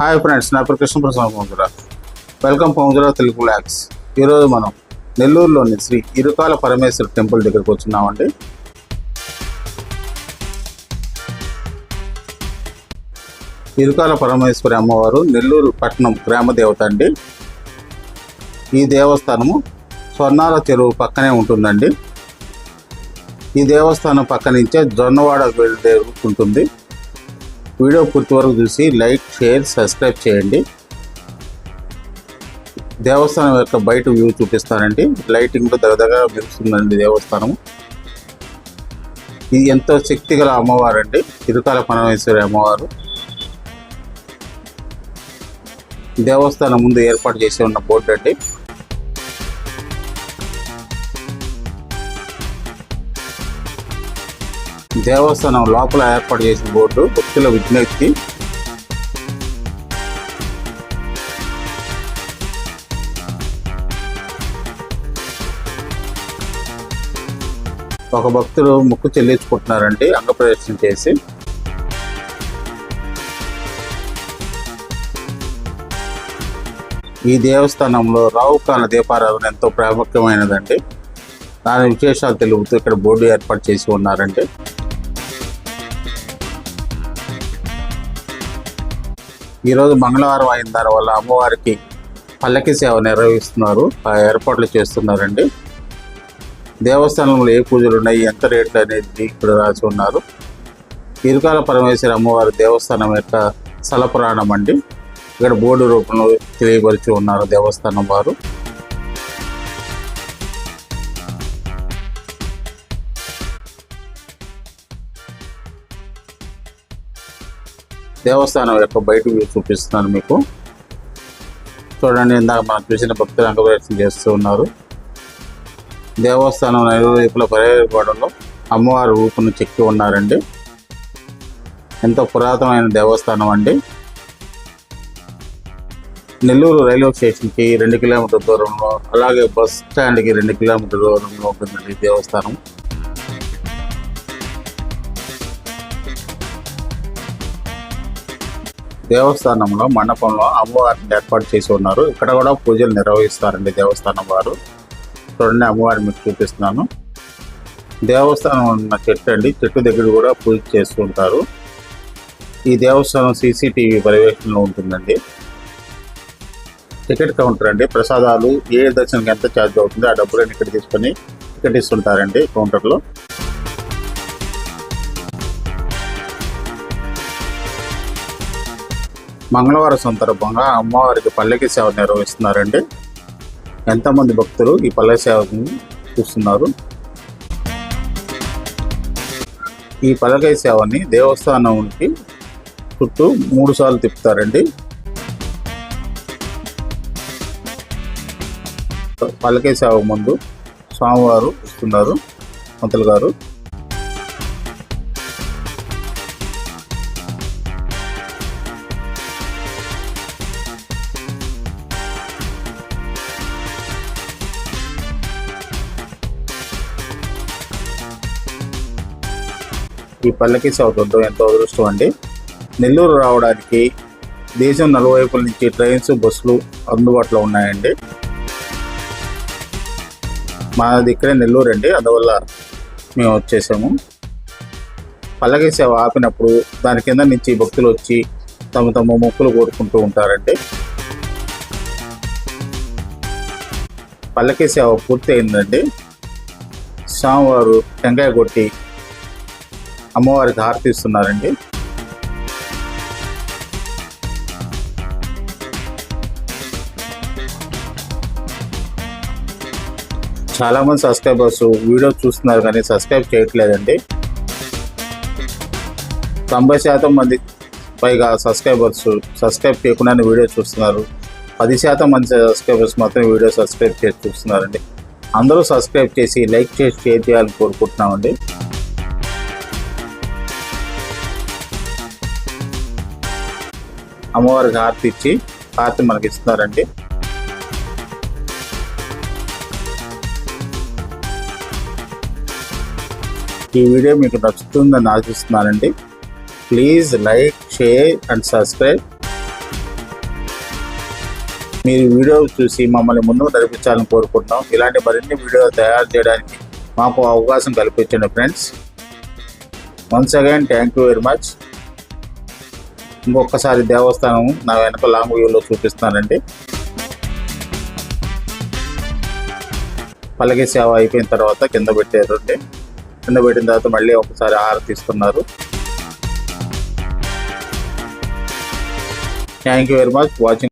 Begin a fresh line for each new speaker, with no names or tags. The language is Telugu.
హాయ్ ఫ్రెండ్స్ నా పేరు కృష్ణప్రసాద్ పౌంజరా వెల్కమ్ పౌంజరా తెలుగు ల్యాక్స్ ఈరోజు మనం నెల్లూరులోని శ్రీ ఇరుకాల పరమేశ్వర టెంపుల్ దగ్గరకు వచ్చినామండి. ఇరుకాల పరమేశ్వరి అమ్మవారు నెల్లూరు పట్టణం గ్రామ దేవత అండి. ఈ దేవస్థానము స్వర్ణాల చెరువు పక్కనే ఉంటుందండి. ఈ దేవస్థానం పక్క నుంచే జొన్నవాడ వెళ్ళే ఉంటుంది వీడియో పూర్తి వరకు చూసి లైక్ షేర్ సబ్స్క్రైబ్ చేయండి. దేవస్థానం యొక్క బయట వ్యూ చూపిస్తానండి. లైటింగ్లో దగ్గర మెరుస్తుందండి దేవస్థానం ఇది ఎంతో శక్తి గల అమ్మవారు అండి ఇరుకాల పరమేశ్వరి అమ్మవారు. దేవస్థానం ముందు ఏర్పాటు చేసి ఉన్న బోర్డు అండి. దేవస్థానం లోపల ఏర్పాటు చేసిన బోర్డు భక్తుల విజ్ఞప్తి ఒక భక్తుడు ముక్కు చెల్లించుకుంటున్నారండి అంగప్రదర్శన చేసి ఈ దేవస్థానంలో రావుకాల దీపారాధన ఎంతో ప్రాముఖ్యమైనదండి. దాని విశేషాలు తెలుపుతూ ఇక్కడ బోర్డు ఏర్పాటు చేసి ఉన్నారండి ఈరోజు మంగళవారం అయిన దాని వల్ల అమ్మవారికి పల్లకి సేవ నిర్వహిస్తున్నారు. ఆ ఏర్పాట్లు చేస్తున్నారండి. దేవస్థానంలో ఏ పూజలు ఉన్నాయి ఎంత రేట్లు అనేది ఇక్కడ రాసి ఉన్నారు. ఇరుకాల పరమేశ్వర అమ్మవారి దేవస్థానం యొక్క స్థల పురాణం అండి. ఇక్కడ బోర్డు రూపంలో తెలియపరిచి ఉన్నారు దేవస్థానం వారు. దేవస్థానం యొక్క బయట వ్యూ చూపిస్తున్నాను మీకు. చూడండి ఇందాక మనం చూసిన భక్తులు అంగప్రదర్శన చేస్తూ ఉన్నారు. దేవస్థానం నలువైపుల పర్యావరణంలో అమ్మవారి రూపును చెక్కి ఉన్నారండి. ఎంతో పురాతనమైన దేవస్థానం అండి. నెల్లూరు రైల్వే స్టేషన్కి రెండు కిలోమీటర్ దూరంలో అలాగే బస్ స్టాండ్కి రెండు కిలోమీటర్ దూరంలో ఉంటుందండి దేవస్థానం. దేవస్థానంలో మండపంలో అమ్మవారిని ఏర్పాటు చేసి ఉన్నారు. ఇక్కడ కూడా పూజలు నిర్వహిస్తారండి దేవస్థానం వారు. చూడండి అమ్మవారిని మీకు చూపిస్తున్నాను. దేవస్థానం ఉన్న చెట్టు అండి. చెట్టు దగ్గర కూడా పూజ చేస్తూ ఉంటారు. ఈ దేవస్థానం సీసీటీవీ పర్యవేక్షణలో ఉంటుందండి. టికెట్ కౌంటర్ అండి. ప్రసాదాలు ఏ దర్శనంకి ఎంత ఛార్జ్ అవుతుందో ఆ డబ్బులను ఇక్కడ తీసుకొని టికెట్ ఇస్తుంటారండి కౌంటర్లో. మంగళవారం సందర్భంగా అమ్మవారికి పల్లకి సేవ నిర్వహిస్తున్నారండి. ఎంతమంది భక్తులు ఈ పల్లకి సేవను చూస్తున్నారు? ఈ పల్లకి సేవని దేవస్థానంకి చుట్టూ మూడు సార్లు తిప్పుతారండి. పల్లకి సేవ ముందు స్వామివారు ఇస్తున్నారు మంత్రులు గారు. ఈ పల్లకి సేవ ఎంతో అదృష్టం అండి. నెల్లూరు రావడానికి దేశం నలువైపుల నుంచి ట్రైన్స్ బస్సులు అందుబాటులో ఉన్నాయండి. మాది ఇక్కడే నెల్లూరు అండి. అందువల్ల మేము వచ్చేసాము. పల్లకి సేవ ఆపినప్పుడు దాని కింద నుంచి భక్తులు వచ్చి తమ తమ మొక్కులు కోరుకుంటూ ఉంటారండి. పల్లకి సేవ పూర్తి అయిందండి స్వామివారు టెంకాయ కొట్టి అమ్మవారికి హారతి ఇస్తున్నారండి. చాలా మంది సబ్స్క్రైబర్స్ వీడియో చూస్తున్నారు కానీ సబ్స్క్రైబ్ చేయట్లేదండి. తొంభై శాతం మంది పైగా సబ్స్క్రైబర్స్ సబ్స్క్రైబ్ చేయకుండానే వీడియో చూస్తున్నారు. పది శాతం మంది సబ్స్క్రైబర్స్ మాత్రం వీడియో సబ్స్క్రైబ్ చేసి చూస్తున్నారండి. అందరూ సబ్స్క్రైబ్ చేసి లైక్ చేసి షేర్ చేయాలని కోరుకుంటున్నామండి. అమ్మవారికి హారతి ఇచ్చి హారతి మనకి ఇస్తున్నారండి. ఈ వీడియో మీకు నచ్చుతుందని ఆశిస్తున్నానండి. Please like share and subscribe మీరు వీడియో చూసి మమ్మల్ని ముందుకు నడిపించాలని కోరుకుంటున్నాం. ఇలాంటి మరిన్ని వీడియోలు తయారు చేయడానికి మాకు అవకాశం కల్పించండి friends once again thank you very much ఇంకొకసారి దేవస్థానం నా వెనక లాంగ్ వ్యూలో చూపిస్తానండి. పలకి సేవ అయిపోయిన తర్వాత కింద పెట్టారండి కింద పెట్టిన తర్వాత మళ్ళీ ఒకసారి హారతి ఇస్తున్నారు. Thank you very much watching